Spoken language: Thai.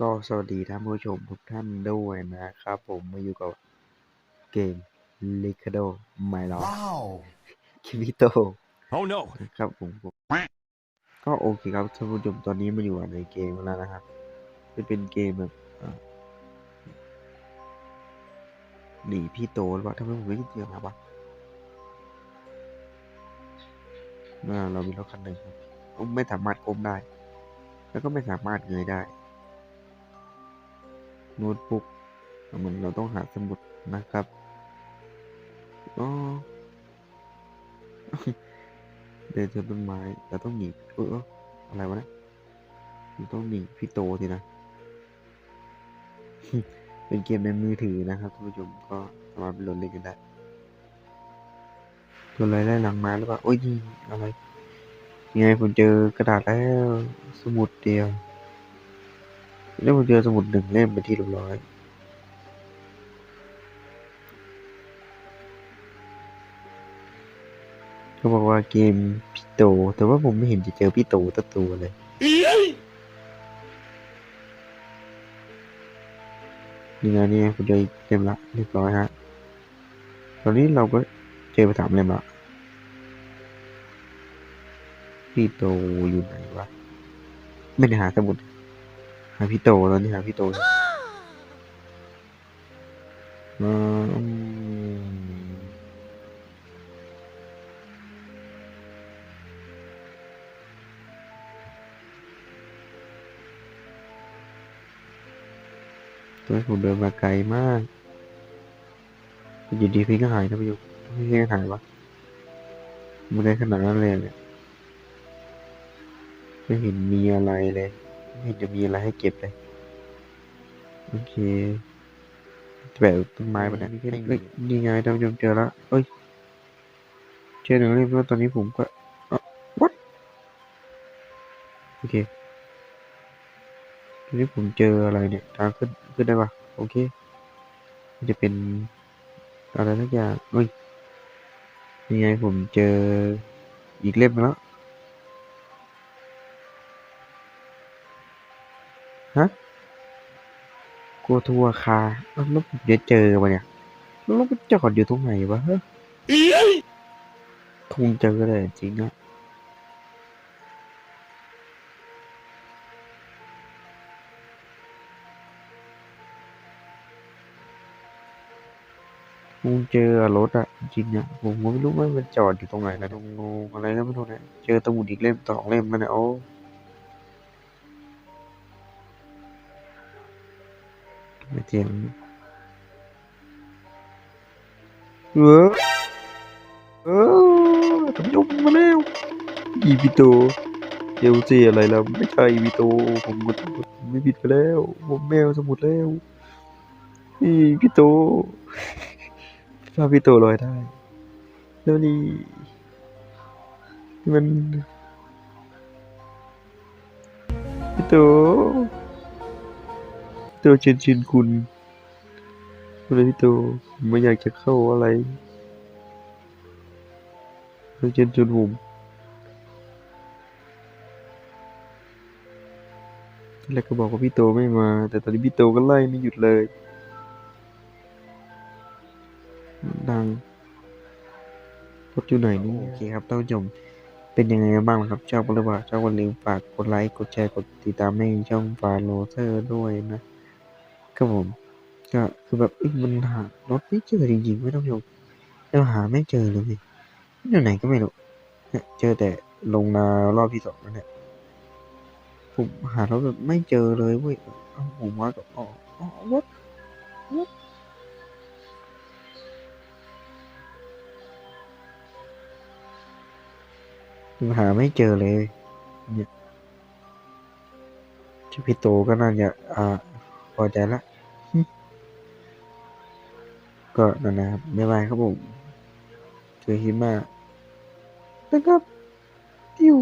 ก็สวัสดีท่านผู้ชมทุกท่านด้วยนะครับ ผมมาอยู่กับเกม l i c a d o My l o v Wow. คิมิโต Oh no. นะครับผมผมก็โอเคครับท่านผู้ชมตอนนี้มาอยู่ในเกมแล้วนะครับ จะเป็นเกมแบบอ่าหนีพี่โตหรือเปล่าทำไมผมไม่ได้เจอมาวะน่าเรามีรถคันหนึ่งครับไม่สามารถก้มได้ แล้วก็ไม่สามารถเงยได้ โน้ตบุ๊กเหมือนเราต้องหาสมุดนะครับอ๋อเดินชนต้นไม้เราต้องหนีเอออะไรวะนะเราต้องหนีพี่โตทีนะเป็นเกมในมือถือนะครับท่านผู้ชมก็สามารถไปโหลดเล่นกันได้ตัวอะไรได้หลังมาหรือเปล่าโอ้ยอะไรยังไงผมเจอกระดาษแล้ว สมุดเดียว แล้วผมเจอสมุดหนึ่งเล่มเป็นที่เรียบร้อย เขาบอกว่าเกมพี่โต แต่ว่าผมไม่เห็นจะเจอพี่โตตัวตัวเลย นี่ไงนี่ไงผมเจออีกเล่มละเรียบร้อยฮะ ตอนนี้เราก็เจอไปสามเล่มละพี่โตอยู่ไหนวะ ไม่ได้หาสมุดหาพี่โตตอนนี้หาพี่โตอยู่อืมตัวผมเดินมาไกลมากอยู่ดีพี่ก็หายนะพี่ยุพี่ก็หายวะมันได้ขนาดนั้นเลยเนี่ยไม่เห็นมีอะไรเลย ไม่เห็นจะมีอะไรให้เก็บเลย โอเคแบบต้นไม้ปะเนี่ยเอ้ยนี่ไงท่านผู้ชมเจอแล้วเอ้ย เจอหนึ่งเล่มแล้วตอนนี้ผมก็เอ่อ what โอเคตอนนี้ผมเจออะไรเนี่ยทางขึ้นขึ้นได้ปะโอเคมันจะเป็นอะไรสักอย่างเอ้ยนี่ไงผมเจออีกเล่มแล้ว ฮะกลัวทัวร์คาร์แล้วผมจะเจอปะเนี่ยแล้วมันจอดอยู่ตรงไหนวะเฮ้ยคงเจอเลยจริงอะคงเจอรถอะจริงอะผมก็ไม่รู้ว่ามันจอดอยู่ตรงไหนนะตรงงอะไรก็ไม่รู้เนี่ยเจอตะมุดอีกเล่มสองเล่มแล้วเนี่ยโอ้ ไม่เจอเออเออทำยกมาแล้วอีพีโตเจลซีอะไรแล้วไม่ใช่อีพีโตผมกดไม่ผิดไปแล้ว ผมแมวสมุดแล้วอีพีโตพาพี่โตลอยได้ แล้วนี่มันพี่โต โตเชิญชินคุณเลยพี่โตผมไม่อยากจะเข้าอะไรเราเชิญชวนผมตอนแรกก็บอกว่าพี่โตไม่มา แต่ตอนนี้พี่โตก็ไล่ไม่หยุดเลยดังรถอยู่ไหนนี่โอเคครับท่านผู้ชมเป็นยังไงกันบ้างครับชอบกันหรือเปล่าชอบกันลืมฝากกดไลค์กดแชร์กดติดตามให้ช่องฟาโรเซอร์ด้วยนะ ครับผมก็คือแบบอ้ยมันหารถไม่เจอจริงๆไม่ต้องโยมแล้วหาไม่เจอเลยอยู่ไหนก็ไม่รู้เนี่ยเจอแต่ลงนารอบที่สองนั่นแหละผมหารถแบบไม่เจอเลยเว้ยเอาผมว่าก็อ๋ออ๋อ what what หาไม่เจอเลยเนี่ยที่พี่โตก็น่าจะอ่าพอใจละ ก็นั่นนะครับ บ๊ายบายครับผม เจอฮิมมานะครับติ้ว